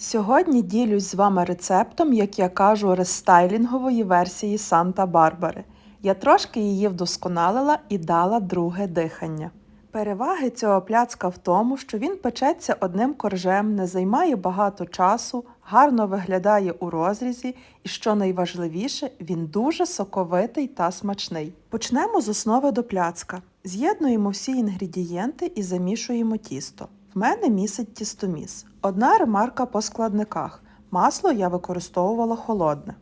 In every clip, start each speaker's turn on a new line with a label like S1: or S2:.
S1: Сьогодні ділюсь з вами рецептом, як я кажу, рестайлінгової версії Санта-Барбари. Я трошки її вдосконалила і дала друге дихання. Переваги цього пляцка в тому, що він печеться одним коржем, не займає багато часу, гарно виглядає у розрізі і, що найважливіше, він дуже соковитий та смачний. Почнемо з основи до пляцка. З'єднуємо всі інгредієнти і замішуємо тісто. В мене місить тістоміс. Одна ремарка по складниках. Масло я використовувала холодне.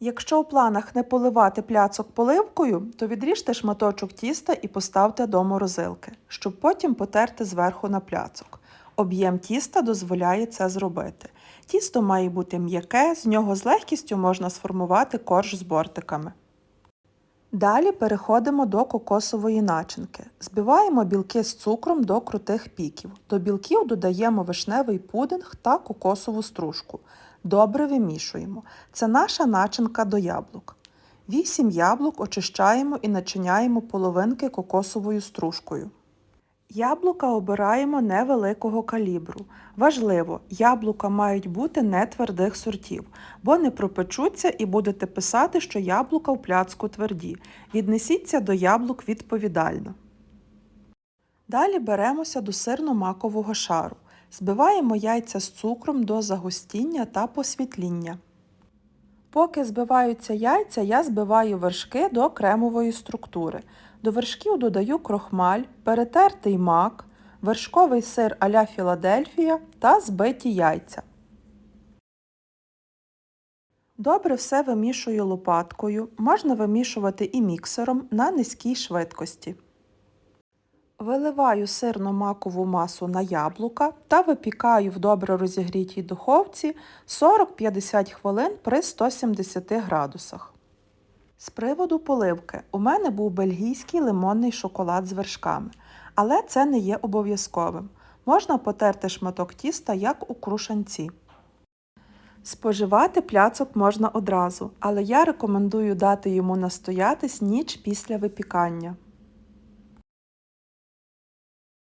S1: Якщо у планах не поливати пляцок поливкою, то відріжте шматочок тіста і поставте до морозилки, щоб потім потерти зверху на пляцок. Об'єм тіста дозволяє це зробити. Тісто має бути м'яке, з нього з легкістю можна сформувати корж з бортиками. Далі переходимо до кокосової начинки. Збиваємо білки з цукром до крутих піків. До білків додаємо вишневий пудинг та кокосову стружку. Добре вимішуємо. Це наша начинка до яблук. 8 яблук очищаємо і начиняємо половинки кокосовою стружкою. Яблука обираємо невеликого калібру. Важливо, яблука мають бути не твердих сортів, бо не пропечуться і будете писати, що яблука в пляцку тверді. Віднесіться до яблук відповідально. Далі беремося до сирно-макового шару. Збиваємо яйця з цукром до загустіння та посвітління. Поки збиваються яйця, я збиваю вершки до кремової структури. До вершків додаю крохмаль, перетертий мак, вершковий сир а-ля Філадельфія та збиті яйця. Добре все вимішую лопаткою, можна вимішувати і міксером на низькій швидкості. Виливаю сирно-макову масу на яблука та випікаю в добре розігрітій духовці 40-50 хвилин при 170 градусах. З приводу поливки, у мене був бельгійський лимонний шоколад з вершками, але це не є обов'язковим. Можна потерти шматок тіста, як у крушанці. Споживати пляцок можна одразу, але я рекомендую дати йому настоятись ніч після випікання.